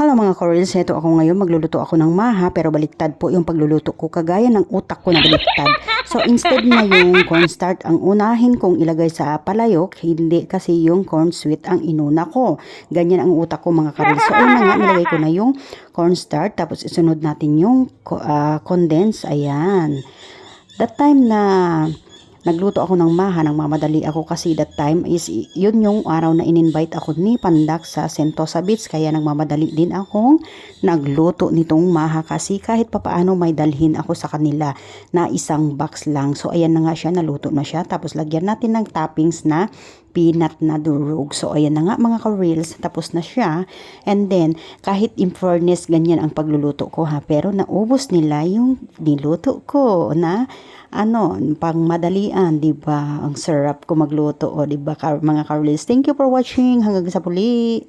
Hello mga Corals, ito ako ngayon magluluto ako ng maha pero baliktad po yung pagluluto ko kagaya ng utak ko na baliktad. So instead na yung cornstarch ang unahin kong ilagay sa palayok, hindi kasi yung corn sweet ang inuna ko. Ganyan ang utak ko mga Corals. So ayun na nga, nilagay ko na yung cornstarch tapos isunod natin yung uh, condense. Ayan. That time na nagluto ako ng maha, ng mamadali ako kasi that time is yun yung araw na in-invite ako ni Pandak sa Sentosa Beach kaya nagmamadali din akong nagluto nitong maha kasi kahit papaano may dalhin ako sa kanila na isang box lang. So ayan na nga siya, naluto na siya. Tapos lagyan natin ng toppings na peanut na durog. So, ayan na nga mga ka-reels, tapos na siya. And then, kahit in fairness, ganyan ang pagluluto ko ha. Pero naubos nila yung niluto ko na ano, pang madalian, di ba? Ang sarap ko magluto, o di ba, mga ka-reels. Thank you for watching. Hanggang sa puli.